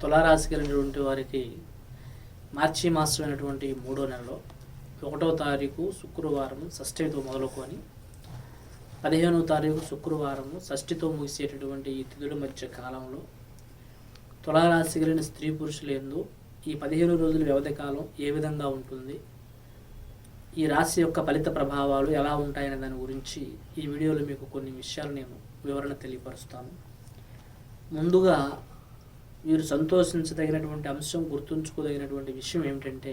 తులారాశి కలిగినటువంటి వారికి మార్చి మాసమైనటువంటి అయినటువంటి మూడో నెలలో ఒకటో తారీఖు శుక్రవారం షష్ఠితో మొదలుకొని పదిహేనో తారీఖు శుక్రవారం షష్ఠితో ముగిసేటటువంటి ఈ తిథుల మధ్య కాలంలో తులారాశి కలిగిన స్త్రీ పురుషులు ఎందు ఈ పదిహేను రోజుల వ్యవధి కాలం ఏ విధంగా ఉంటుంది? ఈ రాశి యొక్క ఫలిత ప్రభావాలు ఎలా ఉంటాయనే దాని గురించి ఈ వీడియోలో మీకు కొన్ని విషయాలు నేను వివరణ తెలియపరుస్తాను. ముందుగా వీరు సంతోషించదగినటువంటి అంశం గుర్తుంచుకోదగినటువంటి విషయం ఏమిటంటే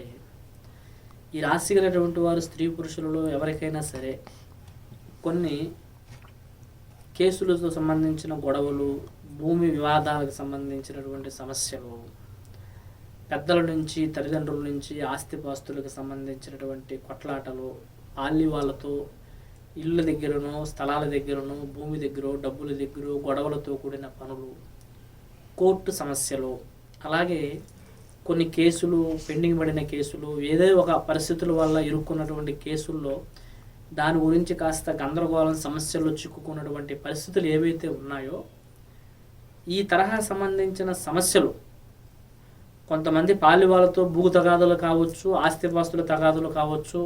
ఈ రాశి కలిగినటువంటి వారు స్త్రీ పురుషులలో ఎవరికైనా సరే కొన్ని కేసులతో సంబంధించిన గొడవలు భూమి వివాదాలకు సంబంధించినటువంటి సమస్యలు పెద్దల నుంచి తల్లిదండ్రుల నుంచి ఆస్తిపాస్తులకు సంబంధించినటువంటి కొట్లాటలు ఆల్లి వాళ్ళతో ఇళ్ళ దగ్గరనో స్థలాల దగ్గరనో భూమి దగ్గర డబ్బుల దగ్గర గొడవలతో కూడిన పనులు కోర్టు సమస్యలు అలాగే కొన్ని కేసులు పెండింగ్ పడిన కేసులు ఏదో ఒక పరిస్థితుల వల్ల ఇరుక్కున్నటువంటి కేసుల్లో దాని గురించి కాస్త గందరగోళం సమస్యల్లో చిక్కుకున్నటువంటి పరిస్థితులు ఏవైతే ఉన్నాయో ఈ తరహా సంబంధించిన సమస్యలు కొంతమంది పాలివాళ్ళతో భూ తగాదులు కావచ్చు ఆస్తిపాస్తుల తగాదులు కావచ్చు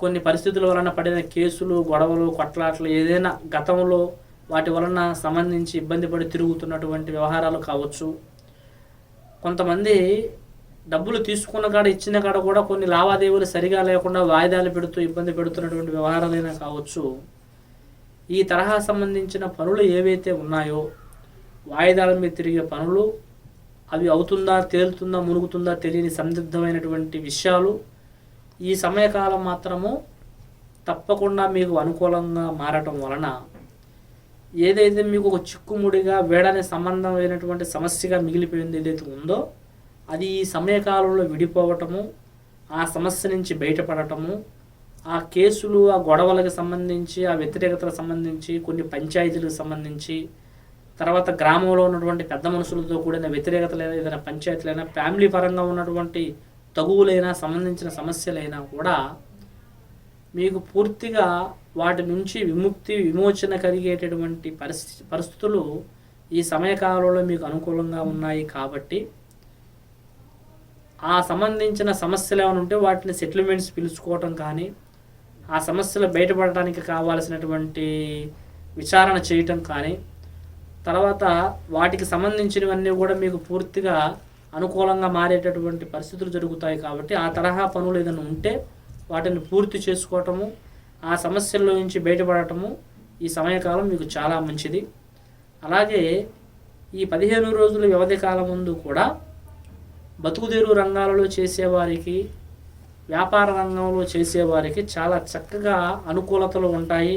కొన్ని పరిస్థితుల వలన పడిన కేసులు గొడవలు కొట్లాట్లు ఏదైనా గతంలో వాటి వలన సంబంధించి ఇబ్బంది పడి తిరుగుతున్నటువంటి వ్యవహారాలు కావచ్చు. కొంతమంది డబ్బులు తీసుకున్న కాడ ఇచ్చిన కాడ కూడా కొన్ని లావాదేవీలు సరిగా లేకుండా వాయిదాలు పెడుతూ ఇబ్బంది పెడుతున్నటువంటి వ్యవహారాలైనా కావచ్చు. ఈ తరహా సంబంధించిన పనులు ఏవైతే ఉన్నాయో వాయిదాల మీద తిరిగే పనులు అవి అవుతుందా తేలుతుందా మునుగుతుందా తెలియని సందిగ్ధమైనటువంటి విషయాలు ఈ సమయకాలం మాత్రము తప్పకుండా మీకు అనుకూలంగా మారటం వలన ఏదైతే మీకు ఒక చిక్కుముడిగా వేడనే సంబంధమైనటువంటి సమస్యగా మిగిలిపోయింది ఏదైతే ఉందో అది ఈ సమయకాలంలో విడిపోవటము ఆ సమస్య నుంచి బయటపడటము ఆ కేసులు ఆ గొడవలకు సంబంధించి ఆ వ్యతిరేకతలకు సంబంధించి కొన్ని పంచాయతీలకు సంబంధించి తర్వాత గ్రామంలో ఉన్నటువంటి పెద్ద మనుషులతో కూడిన వ్యతిరేకతలైనా ఏదైనా పంచాయతీలైనా ఫ్యామిలీ పరంగా ఉన్నటువంటి తగువులైనా సంబంధించిన సమస్యలైనా కూడా మీకు పూర్తిగా వాటి నుంచి విముక్తి విమోచన కలిగేటటువంటి పరిస్థితి పరిస్థితులు ఈ సమయకాలంలో మీకు అనుకూలంగా ఉన్నాయి కాబట్టి ఆ సంబంధించిన సమస్యలు ఏమైనా ఉంటే వాటిని సెటిల్మెంట్స్ పిలుచుకోవటం కానీ ఆ సమస్యలు బయటపడటానికి కావాల్సినటువంటి విచారణ చేయటం కానీ తర్వాత వాటికి సంబంధించినవన్నీ కూడా మీకు పూర్తిగా అనుకూలంగా మారేటటువంటి పరిస్థితులు జరుగుతాయి కాబట్టి ఆ తరహా పనులు ఏదైనా ఉంటే వాటిని పూర్తి చేసుకోవటము ఆ సమస్యల్లో నుంచి బయటపడటము ఈ సమయకాలం మీకు చాలా మంచిది. అలాగే ఈ పదిహేను రోజుల వ్యవధి కాలం ముందు కూడా బతుకుదేరు రంగాలలో చేసేవారికి వ్యాపార రంగంలో చేసేవారికి చాలా చక్కగా అనుకూలతలు ఉంటాయి.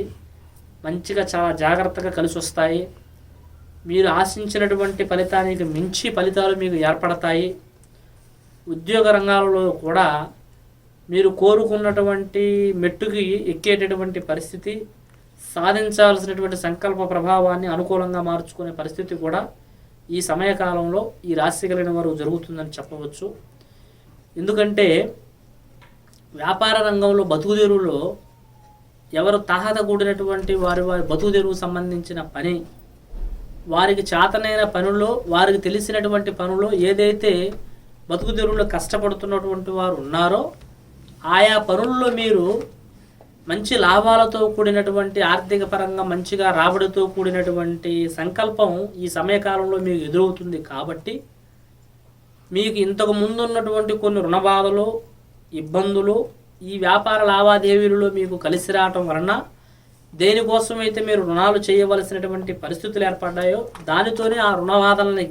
మంచిగా చాలా జాగ్రత్తగా కలిసి వస్తాయి. మీరు ఆశించినటువంటి ఫలితానికి మించి ఫలితాలు మీకు ఏర్పడతాయి. ఉద్యోగ రంగాలలో కూడా మీరు కోరుకున్నటువంటి మెట్టుకి ఎక్కేటటువంటి పరిస్థితి సాధించాల్సినటువంటి సంకల్ప ప్రభావాన్ని అనుకూలంగా మార్చుకునే పరిస్థితి కూడా ఈ సమయకాలంలో ఈ రాశి కలిగిన వారు జరుగుతుందని చెప్పవచ్చు. ఎందుకంటే వ్యాపార రంగంలో బతుకుదెరువులో ఎవరు తాహత కూడినటువంటి వారి వారి బతుకుదెరువు సంబంధించిన పని వారికి చేతనైన పనుల్లో వారికి తెలిసినటువంటి పనుల్లో ఏదైతే బతుకు తెరువులో కష్టపడుతున్నటువంటి వారు ఉన్నారో ఆయా పనుల్లో మీరు మంచి లాభాలతో కూడినటువంటి ఆర్థిక పరంగా మంచిగా రాబడితో కూడినటువంటి సంకల్పం ఈ సమయకాలంలో మీకు ఎదురవుతుంది కాబట్టి మీకు ఇంతకు ముందు ఉన్నటువంటి కొన్ని రుణ బాధలు ఇబ్బందులు ఈ వ్యాపార లావాదేవీలలో మీకు కలిసి రావటం వలన దేనికోసమైతే మీరు రుణాలు చేయవలసినటువంటి పరిస్థితులు ఏర్పడ్డాయో దానితోనే ఆ రుణ బాధల్ని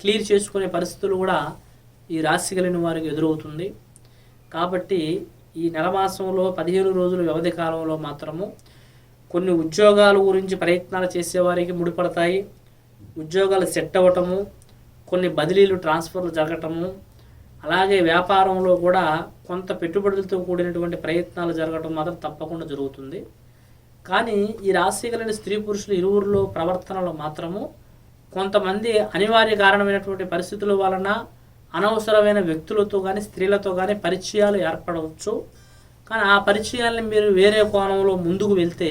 క్లియర్ చేసుకునే పరిస్థితులు కూడా ఈ రాశి కలిగిన వారికి ఎదురవుతుంది. కాబట్టి ఈ నెల మాసంలో పదిహేను రోజుల వ్యవధి కాలంలో మాత్రము కొన్ని ఉద్యోగాల గురించి ప్రయత్నాలు చేసేవారికి ముడిపడతాయి. ఉద్యోగాలు సెట్ అవ్వటము కొన్ని బదిలీలు ట్రాన్స్ఫర్లు జరగటము అలాగే వ్యాపారంలో కూడా కొంత పెట్టుబడులతో కూడినటువంటి ప్రయత్నాలు జరగటం మాత్రం తప్పకుండా జరుగుతుంది. కానీ ఈ రాశి కలిగిన స్త్రీ పురుషులు ఇరువురిలో ప్రవర్తనలో మాత్రము కొంతమంది అనివార్య కారణమైనటువంటి పరిస్థితుల వలన అనవసరమైన వ్యక్తులతో కానీ స్త్రీలతో కానీ పరిచయాలు ఏర్పడవచ్చు. కానీ ఆ పరిచయాల్ని మీరు వేరే కోణంలో ముందుకు వెళ్తే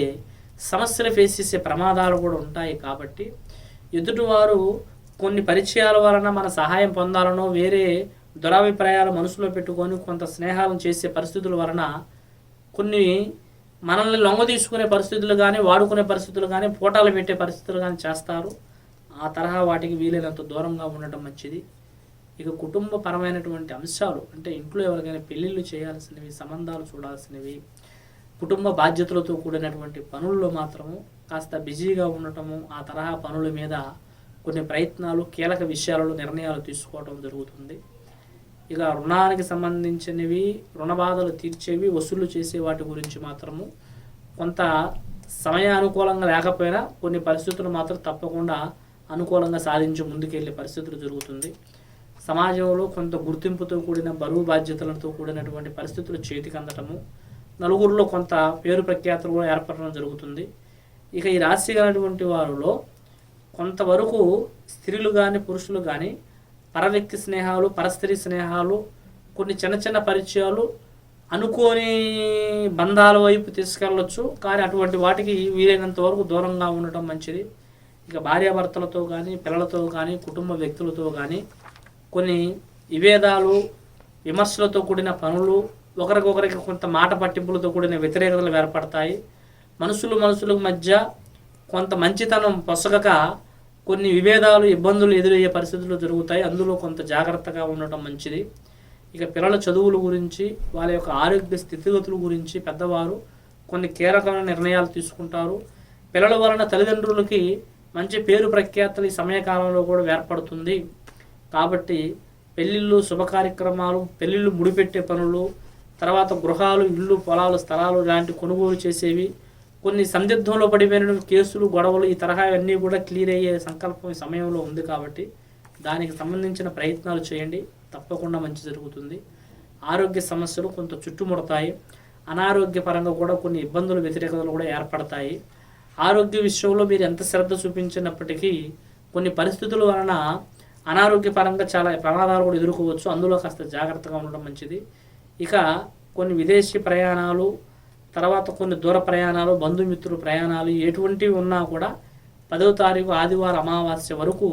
సమస్యలు ఫేస్ చేసే ప్రమాదాలు కూడా ఉంటాయి కాబట్టి ఎదుటివారు కొన్ని పరిచయాల వలన మన సహాయం పొందాలనో వేరే దురాభిప్రాయాలు మనసులో పెట్టుకొని కొంత స్నేహాలను చేసే పరిస్థితుల వలన కొన్ని మనల్ని లొంగ తీసుకునే పరిస్థితులు కానీ వాడుకునే పరిస్థితులు కానీ పోటాలు పెట్టే పరిస్థితులు కానీ చేస్తారు. ఆ తరహా వాటికి వీలైనంత దూరంగా ఉండటం మంచిది. ఇక కుటుంబపరమైనటువంటి అంశాలు అంటే ఇంట్లో ఎవరికైనా పెళ్ళిళ్ళు చేయాల్సినవి సంబంధాలు చూడాల్సినవి కుటుంబ బాధ్యతలతో కూడినటువంటి పనుల్లో మాత్రము కాస్త బిజీగా ఉండటము ఆ తరహా పనుల మీద కొన్ని ప్రయత్నాలు కీలక విషయాలలో నిర్ణయాలు తీసుకోవడం జరుగుతుంది. ఇక రుణానికి సంబంధించినవి రుణ బాధలు తీర్చేవి వసూలు చేసే వాటి గురించి మాత్రము కొంత సమయానుకూలంగా లేకపోయినా కొన్ని పరిస్థితులు మాత్రం తప్పకుండా అనుకూలంగా సాధించి ముందుకెళ్ళే పరిస్థితులు జరుగుతుంది. సమాజంలో కొంత గుర్తింపుతో కూడిన బరువు బాధ్యతలతో కూడినటువంటి పరిస్థితులు చేతికి అందటము నలుగురిలో కొంత పేరు ప్రఖ్యాతులు కూడా ఏర్పడడం జరుగుతుంది. ఇక ఈ రాశి కలిగినటువంటి వారిలో కొంతవరకు స్త్రీలు కానీ పురుషులు కానీ పరవ్యక్తి స్నేహాలు పరస్త్రీ స్నేహాలు కొన్ని చిన్న చిన్న పరిచయాలు అనుకోని బంధాల వైపు తీసుకెళ్ళవచ్చు కానీ అటువంటి వాటికి వీలైనంత వరకు దూరంగా ఉండటం మంచిది. ఇక భార్యాభర్తలతో కానీ పిల్లలతో కానీ కుటుంబ వ్యక్తులతో కానీ కొన్ని విభేదాలు విమర్శలతో కూడిన పనులు ఒకరికొకరికి కొంత మాట పట్టింపులతో కూడిన వ్యతిరేకతలు ఏర్పడతాయి. మనుషులు మనుషుల మధ్య కొంత మంచితనం పొసగక కొన్ని విభేదాలు ఇబ్బందులు ఎదురయ్యే పరిస్థితులు జరుగుతాయి. అందులో కొంత జాగ్రత్తగా ఉండటం మంచిది. ఇక పిల్లల చదువుల గురించి వాళ్ళ యొక్క ఆరోగ్య స్థితిగతుల గురించి పెద్దవారు కొన్ని కీలకమైన నిర్ణయాలు తీసుకుంటారు. పిల్లల వలన తల్లిదండ్రులకి మంచి పేరు ప్రఖ్యాతలు ఈ సమయకాలంలో కూడా ఏర్పడుతుంది. కాబట్టి పెళ్ళిళ్ళు శుభకార్యక్రమాలు పెళ్ళిళ్ళు ముడిపెట్టే పనులు తర్వాత గృహాలు ఇళ్ళు పొలాలు స్థలాలు లాంటి కొనుగోలు చేసేవి. కొన్ని సందిగ్ధంలో పడిపోయిన కేసులు గొడవలు ఈ తరహా అన్నీ కూడా క్లియర్ అయ్యే సంకల్పం ఈ సమయంలో ఉంది కాబట్టి దానికి సంబంధించిన ప్రయత్నాలు చేయండి. తప్పకుండా మంచి జరుగుతుంది. ఆరోగ్య సమస్యలు కొంత చుట్టుముడతాయి. అనారోగ్యపరంగా కూడా కొన్ని ఇబ్బందులు వ్యతిరేకతలు కూడా ఏర్పడతాయి. ఆరోగ్య విషయంలో మీరు ఎంత శ్రద్ధ చూపించినప్పటికీ కొన్ని పరిస్థితుల వలన అనారోగ్యపరంగా చాలా ప్రమాదాలు కూడా ఎదుర్కోవచ్చు. అందులో కాస్త జాగ్రత్తగా ఉండడం మంచిది. ఇక కొన్ని విదేశీ ప్రయాణాలు తర్వాత కొన్ని దూర ప్రయాణాలు బంధుమిత్రుల ప్రయాణాలు ఎటువంటివి ఉన్నా కూడా పదవ తారీఖు ఆదివారం అమావాస్య వరకు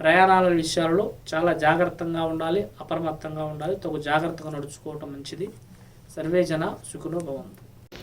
ప్రయాణాల విషయాల్లో చాలా జాగ్రత్తగా ఉండాలి అప్రమత్తంగా ఉండాలి తగు జాగ్రత్తగా నడుచుకోవటం మంచిది. సర్వే జన భవంతు.